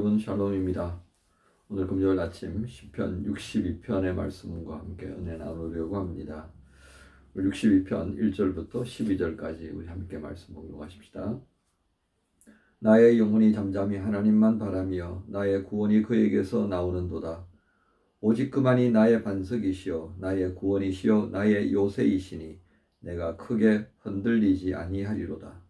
여러분 샬롬입니다. 오늘 금요일 아침 시편 62편의 말씀과 함께 은혜 나누려고 합니다. 62편 1절부터 12절까지 우리 함께 말씀 목록하십시다. 나의 영혼이 잠잠히 하나님만 바라며 나의 구원이 그에게서 나오는도다. 오직 그만이 나의 반석이시요 나의 구원이시요 나의 요새이시니 내가 크게 흔들리지 아니하리로다.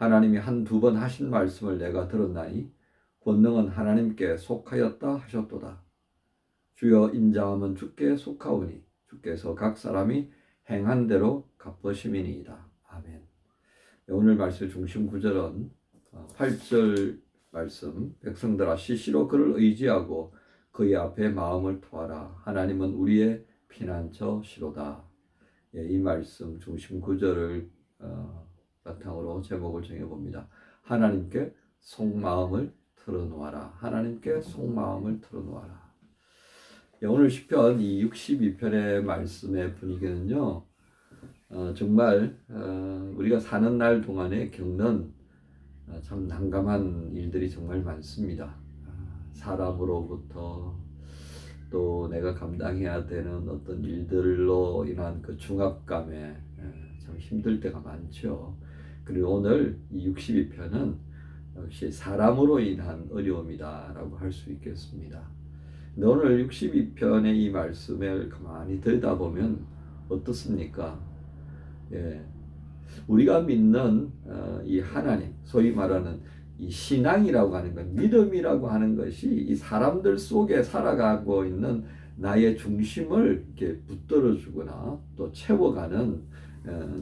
하나님이 한 두 번 하신 말씀을 내가 들었나니 권능은 하나님께 속하였다 하셨도다. 주여 인자함은 주께 속하오니 주께서 각 사람이 행한 대로 갚으심이니이다. 아멘. 네, 오늘 말씀 중심 구절은 8절 말씀 백성들아 시시로 그를 의지하고 그의 앞에 마음을 토하라. 하나님은 우리의 피난처시로다. 예, 이 말씀 중심 구절을 어, 바탕으로 제목을 정해봅니다. 하나님께 속마음을 털어놓아라. 하나님께 속마음을 털어놓아라. 예, 오늘 시편 이 62편의 말씀의 분위기는요. 어, 정말 어, 우리가 사는 날 동안에 겪는 어, 참 난감한 일들이 정말 많습니다. 아, 사람으로부터 또 내가 감당해야 되는 어떤 일들로 인한 그 중압감에 예, 참 힘들 때가 많죠. 그리고 오늘 이 62편은 역시 사람으로 인한 어려움이다라고 할 수 있겠습니다. 오늘 62편의 이 말씀을 가만히 들여다보면 어떻습니까? 예. 우리가 믿는 어, 이 하나님, 소위 말하는 이 신앙이라고 하는 것, 믿음이라고 하는 것이 이 사람들 속에 살아가고 있는 나의 중심을 이렇게 붙들어 주거나 또 채워가는 어,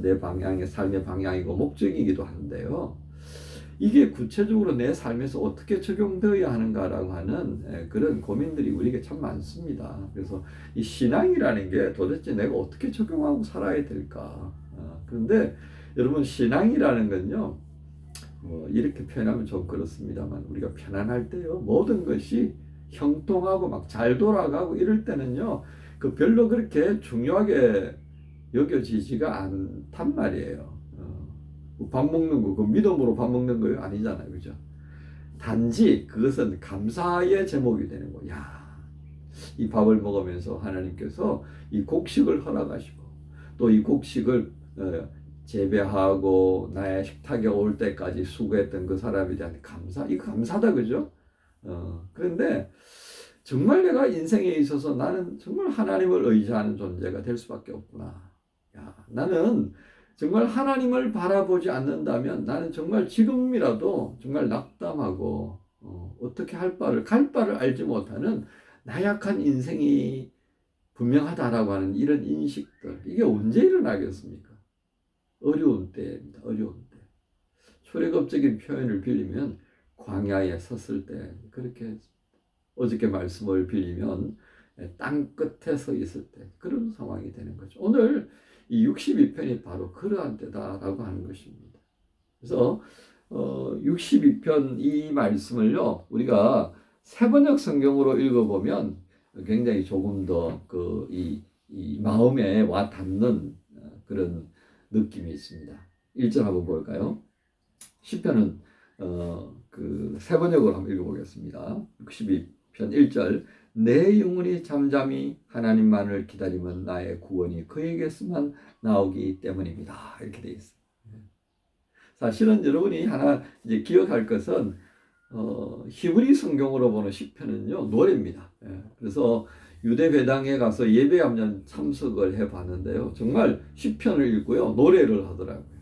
내 방향의 삶의 방향이고 목적이기도 한데요. 이게 구체적으로 내 삶에서 어떻게 적용되어야 하는가라고 하는 예, 그런 고민들이 우리에게 참 많습니다. 그래서 이 신앙이라는 게 도대체 내가 어떻게 적용하고 살아야 될까? 어, 그런데 여러분 신앙이라는 건요. 뭐 이렇게 표현하면 좀 그렇습니다만 우리가 편안할 때요 모든 것이 형통하고 막 잘 돌아가고 이럴 때는요 그 별로 그렇게 중요하게 여겨지지가 않단 말이에요. 어, 밥 먹는 거, 그 믿음으로 밥 먹는 거요? 아니잖아요. 그죠? 단지 그것은 감사의 제목이 되는 거. 야, 이 밥을 먹으면서 하나님께서 이 곡식을 허락하시고 또 이 곡식을 어, 재배하고 나의 식탁에 올 때까지 수고했던 그 사람에 대한 감사, 이 감사다, 그죠? 어, 그런데 정말 내가 인생에 있어서 나는 정말 하나님을 의지하는 존재가 될 수밖에 없구나. 야, 나는 정말 하나님을 바라보지 않는다면 나는 정말 지금이라도 정말 낙담하고 어, 어떻게 할 바를 갈 바를 알지 못하는 나약한 인생이 분명하다라고 하는 이런 인식들 이게 언제 일어나겠습니까? 어려운 때입니다. 어려운 때. 초래급적인 표현을 빌리면 광야에 섰을 때 그렇게 어저께 말씀을 빌리면 땅 끝에 서 있을 때 그런 상황이 되는 거죠. 오늘 이 62편이 바로 그러한 때다라고 하는 것입니다. 그래서 어, 62편 이 말씀을요 우리가 세번역 성경으로 읽어보면 굉장히 조금 더 그 이 이 마음에 와 닿는 그런 느낌이 있습니다. 1절 한번 볼까요? 10편은 어, 그 세번역으로 한번 읽어보겠습니다. 62편 1절 내 영혼이 잠잠히 하나님만을 기다리면 나의 구원이 그에게서만 나오기 때문입니다. 이렇게 돼 있어요. 사실은 여러분이 하나 이제 기억할 것은 어, 히브리 성경으로 보는 시편은요 노래입니다. 예, 그래서 유대 배당에 가서 예배 한번 참석을 해봤는데요. 정말 시편을 읽고요 노래를 하더라고요.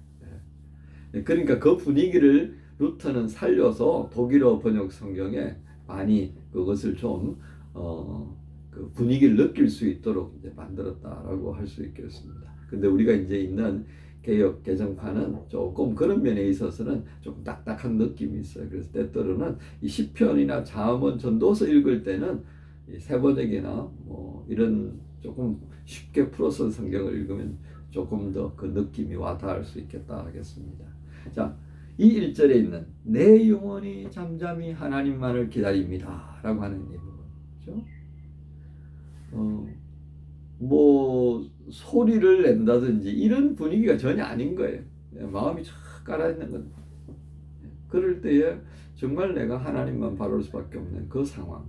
예, 그러니까 그 분위기를 루터는 살려서 독일어 번역 성경에 많이 그것을 좀 어, 그 분위기를 느낄 수 있도록 이제 만들었다라고 할 수 있겠습니다. 근데 우리가 이제 있는 개혁 개정판은 조금 그런 면에 있어서는 조금 딱딱한 느낌이 있어요. 그래서 때때로는 이 시편이나 자음은 전도서 읽을 때는 이 세번역이나 뭐 이런 조금 쉽게 풀어서 성경을 읽으면 조금 더 그 느낌이 와닿을 수 있겠다 하겠습니다. 자, 이 1절에 있는 내 영혼이 잠잠히 하나님만을 기다립니다 라고 하는 이 부분. 그죠? 어, 뭐 소리를 낸다든지 이런 분위기가 전혀 아닌 거예요. 예, 마음이 쫙 깔아 있는 건. 그럴 때에 정말 내가 하나님만 바라볼 수밖에 없는 그 상황,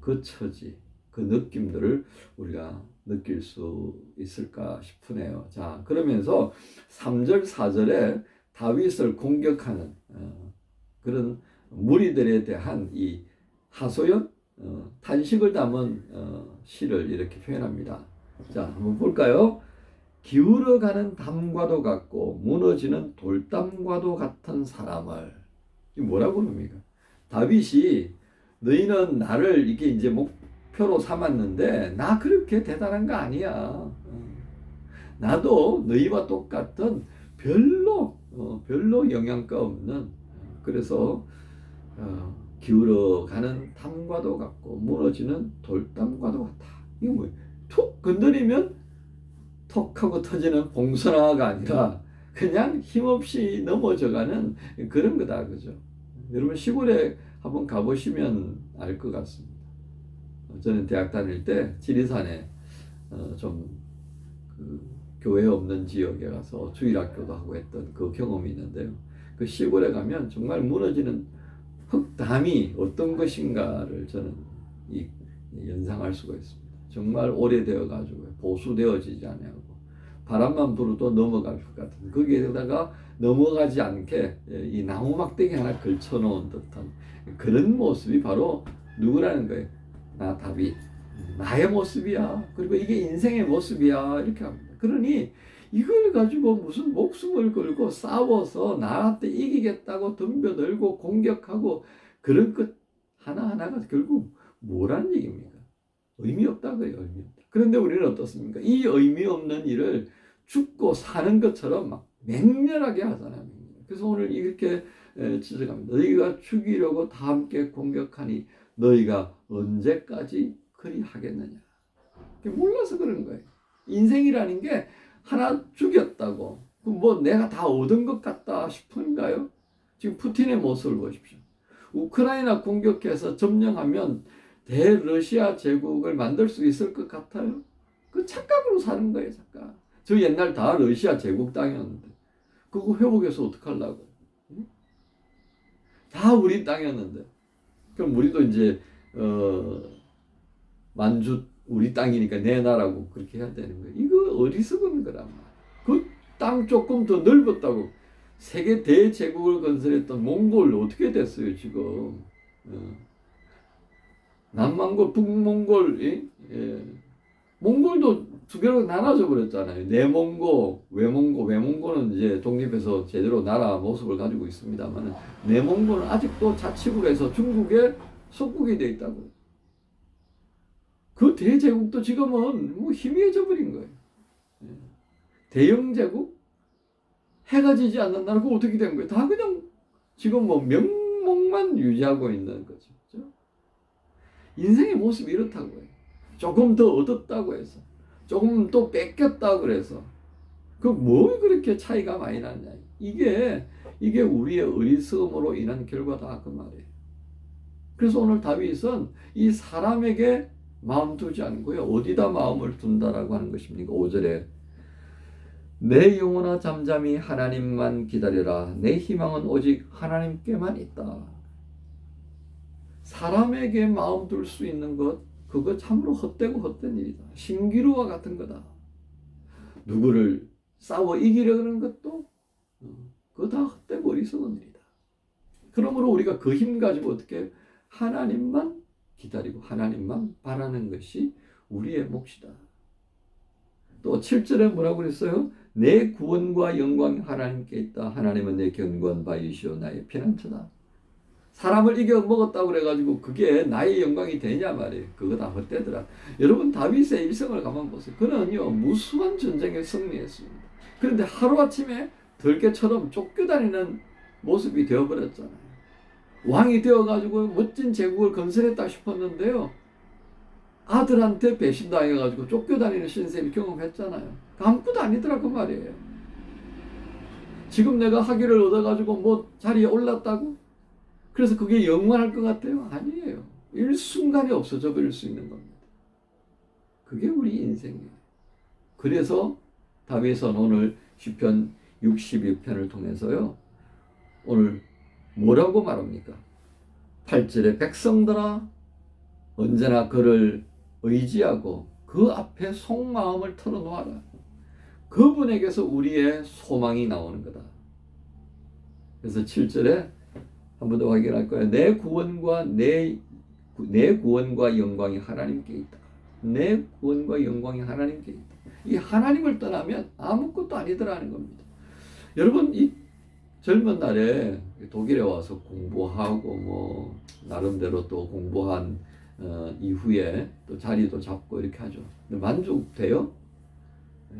그 처지, 그 느낌들을 우리가 느낄 수 있을까 싶으네요. 자, 그러면서 3절, 4절에 다윗을 공격하는 어, 그런 무리들에 대한 이 하소연, 어, 탄식을 담은 어, 시를 이렇게 표현합니다. 자, 한번 볼까요? 기울어가는 담과도 같고 무너지는 돌담과도 같은 사람을 이 뭐라고 합니까? 다윗이 너희는 나를 이게 이제 목표로 삼았는데 나 그렇게 대단한 거 아니야. 어. 나도 너희와 똑같은 별로 어, 별로 영양가 없는 그래서 어, 기울어가는 담과도 같고 무너지는 돌담과도 같다. 이거 뭐예요? 툭 건드리면 톡 하고 터지는 봉선화가 아니라 그냥 힘없이 넘어져가는 그런 거다 그죠? 여러분 시골에 한번 가보시면 알 것 같습니다. 저는 대학 다닐 때 지리산에 어, 좀그 교회 없는 지역에 가서 주일학교도 하고 했던 그 경험이 있는데요. 그 시골에 가면 정말 무너지는 흙담이 어떤 것인가를 저는 이, 연상할 수가 있습니다. 정말 오래되어 가지고 보수되어지지 않냐고 바람만 불어도 넘어갈 것 같은 거기에다가 넘어가지 않게 이 나무 막대기 하나 걸쳐 놓은 듯한 그런 모습이 바로 누구라는 거예요. 나 답이 나의 모습이야. 그리고 이게 인생의 모습이야. 이렇게 합니다. 그러니 이걸 가지고 무슨 목숨을 걸고 싸워서 나한테 이기겠다고 덤벼들고 공격하고 그런 것 하나하나가 결국 뭐라는 얘기입니까? 의미 없다고요, 의미 없다. 그런데 우리는 어떻습니까? 이 의미 없는 일을 죽고 사는 것처럼 막 맹렬하게 하잖아요. 그래서 오늘 이렇게 지적합니다. 너희가 죽이려고 다 함께 공격하니 너희가 언제까지 그리 하겠느냐. 몰라서 그런 거예요. 인생이라는 게 하나 죽였다고. 뭐 내가 다 얻은 것 같다 싶은가요? 지금 푸틴의 모습을 보십시오. 우크라이나 공격해서 점령하면 대러시아 제국을 만들 수 있을 것 같아요? 그 착각으로 사는 거예요, 착각. 저 옛날 다 러시아 제국 땅이었는데. 그거 회복해서 어떡하려고. 다 우리 땅이었는데. 그럼 우리도 이제, 어, 만주 우리 땅이니까 내 나라고 그렇게 해야 되는 거예요. 이거 어리석은 거란 그땅 조금 더 넓었다고. 세계 대제국을 건설했던 몽골 어떻게 됐어요, 지금. 어. 남몽골, 북몽골, 예? 예. 몽골도 두 개로 나눠져 버렸잖아요. 내몽고, 외몽고, 외몽고는 이제 독립해서 제대로 나라 모습을 가지고 있습니다만, 내몽고는 아직도 자치국에서 중국의 속국이 돼 있다고. 그 대제국도 지금은 뭐 희미해져 버린 거예요. 예. 대영 제국 해가 지지 않는 나라 그 어떻게 된 거예요? 다 그냥 지금 뭐 명목만 유지하고 있는 거죠. 그죠? 인생의 모습이 이렇다고요. 조금 더 얻었다고 해서 조금 또 뺏겼다 그래서 그뭐 그렇게 차이가 많이 나냐? 이게 이게 우리의 어리석음으로 인한 결과다 그 말이에요. 그래서 오늘 다윗은 이 사람에게 마음 두지 않고요. 어디다 마음을 둔다라고 하는 것입니까? 5절에 내 영혼아 잠잠히 하나님만 기다려라. 내 희망은 오직 하나님께만 있다. 사람에게 마음 둘 수 있는 것, 그거 참으로 헛되고 헛된 일이다. 신기루와 같은 거다. 누구를 싸워 이기려 그러는 것도, 어, 그거 다 헛되고 어리석은 일이다. 그러므로 우리가 그 힘 가지고 어떻게 하나님만 기다리고 하나님만 바라는 것이 우리의 몫이다. 또 7절에 뭐라고 그랬어요? 내 구원과 영광이 하나님께 있다. 하나님은 내 견고한 바위시오 나의 피난처다. 사람을 이겨 먹었다고 그래가지고 그게 나의 영광이 되냐 말이에요. 그거 다 헛되더라. 여러분 다윗의 일생을 가만 보세요. 그는요 무수한 전쟁에 승리했습니다. 그런데 하루 아침에 들개처럼 쫓겨다니는 모습이 되어버렸잖아요. 왕이 되어가지고 멋진 제국을 건설했다 싶었는데요. 아들한테 배신당해가지고 쫓겨다니는 신세를 경험했잖아요. 아무것도 아니더라 그 말이에요. 지금 내가 학위를 얻어가지고 뭐 자리에 올랐다고? 그래서 그게 영원할 것 같아요? 아니에요. 일순간에 없어져 버릴 수 있는 겁니다. 그게 우리 인생이에요. 그래서 다윗은 오늘 시편 62편을 통해서요. 오늘 뭐라고 말합니까? 8절에 백성들아 언제나 그를 의지하고 그 앞에 속마음을 털어놓아라. 그분에게서 우리의 소망이 나오는 거다. 그래서 7절에 한 번 더 확인할 거예요. 내 구원과 내, 내 구원과 영광이 하나님께 있다. 내 구원과 영광이 하나님께 있다. 이 하나님을 떠나면 아무것도 아니더라는 겁니다. 여러분 이 젊은 날에 독일에 와서 공부하고 뭐 나름대로 또 공부한 어, 이후에 또 자리도 잡고 이렇게 하죠. 근데 만족돼요? 예,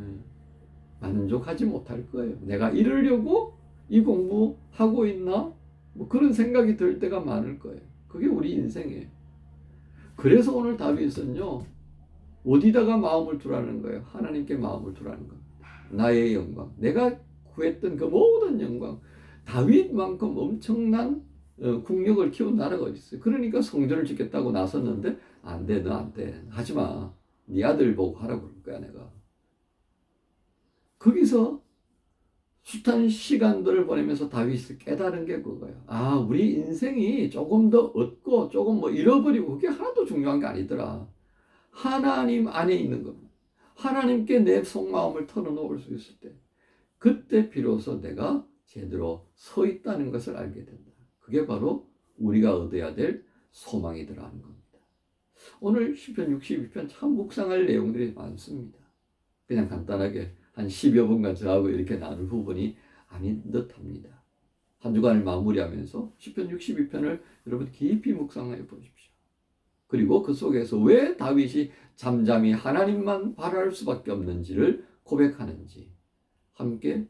만족하지 못할 거예요. 내가 이러려고 이 공부 하고 있나? 뭐 그런 생각이 들 때가 많을 거예요. 그게 우리 인생이에요. 그래서 오늘 다윗은요, 어디다가 마음을 두라는 거예요? 하나님께 마음을 두라는 겁니다. 나의 영광. 내가 구했던 그 모든 영광. 다윗만큼 엄청난 어, 국력을 키운 나라가 어디 있어요? 그러니까 성전을 짓겠다고 나섰는데 안 돼, 너 안 돼. 하지 마. 네 아들 보고 하라고 그럴 거야, 내가. 거기서 숱한 시간들을 보내면서 다윗이 깨달은 게 그거예요. 아, 우리 인생이 조금 더 얻고 조금 뭐 잃어버리고 그게 하나도 중요한 게 아니더라. 하나님 안에 있는 겁니다. 하나님께 내 속마음을 털어놓을 수 있을 때, 그때 비로소 내가 제대로 서 있다는 것을 알게 된다. 그게 바로 우리가 얻어야 될 소망이더라는 겁니다. 오늘 10편, 62편 참 묵상할 내용들이 많습니다. 그냥 간단하게 한 10여 분간 저하고 이렇게 나눌 부분이 아닌 듯 합니다. 한 주간을 마무리하면서 10편, 62편을 여러분 깊이 묵상해 보십시오. 그리고 그 속에서 왜 다윗이 잠잠히 하나님만 바랄 수밖에 없는지를 고백하는지 함께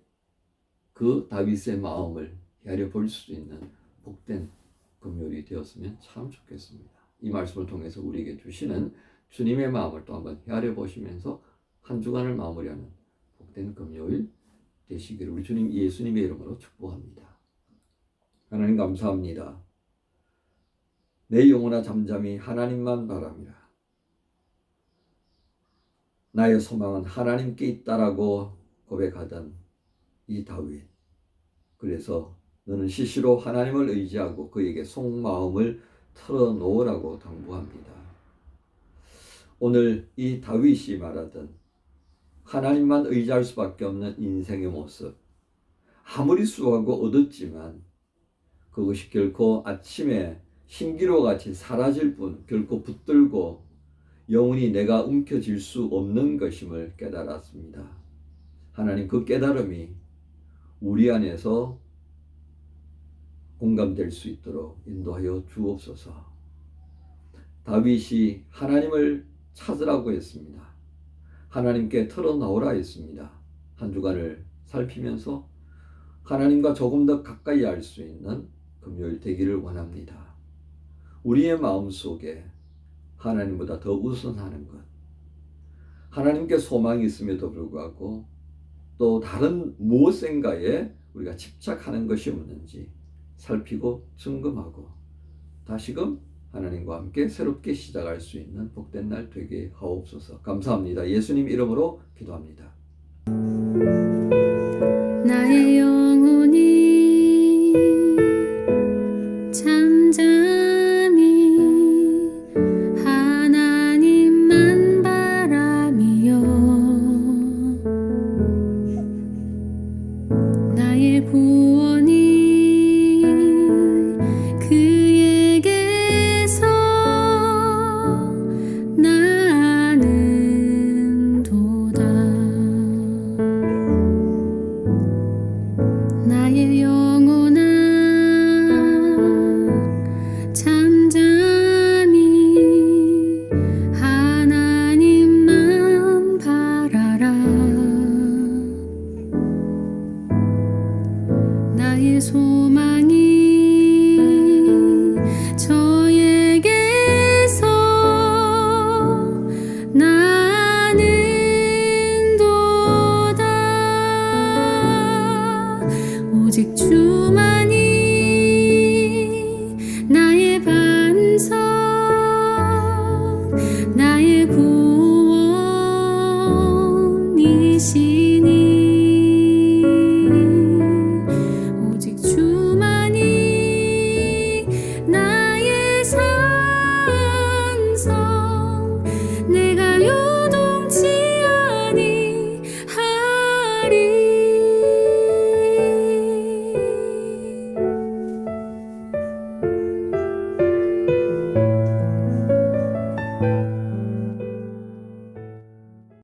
그 다윗의 마음을 헤아려 볼 수 있는 복된 금요일이 되었으면 참 좋겠습니다. 이 말씀을 통해서 우리에게 주시는 주님의 마음을 또 한번 헤아려 보시면서 한 주간을 마무리하는 복된 금요일 되시기를 우리 주님 예수님의 이름으로 축복합니다. 하나님 감사합니다. 내 영혼아 잠잠히 하나님만 바랍니다. 나의 소망은 하나님께 있다라고 고백하던 이 다윗. 그래서 너는 시시로 하나님을 의지하고 그에게 속마음을 털어놓으라고 당부합니다. 오늘 이 다윗이 말하던 하나님만 의지할 수밖에 없는 인생의 모습. 아무리 수하고 얻었지만 그것이 결코 아침에 신기로 같이 사라질 뿐 결코 붙들고 영원히 내가 움켜질 수 없는 것임을 깨달았습니다. 하나님 그 깨달음이 우리 안에서 공감될 수 있도록 인도하여 주옵소서. 다윗이 하나님을 찾으라고 했습니다. 하나님께 털어나오라 했습니다. 한 주간을 살피면서 하나님과 조금 더 가까이 할수 있는 금요일 되기를 원합니다. 우리의 마음 속에 하나님보다 더 우선하는 것. 하나님께 소망이 있음에도 불구하고 또 다른 무엇인가에 우리가 집착하는 것이 없는지 살피고 점검하고 다시금 하나님과 함께 새롭게 시작할 수 있는 복된 날 되게 하옵소서. 감사합니다. 예수님 이름으로 기도합니다. 心。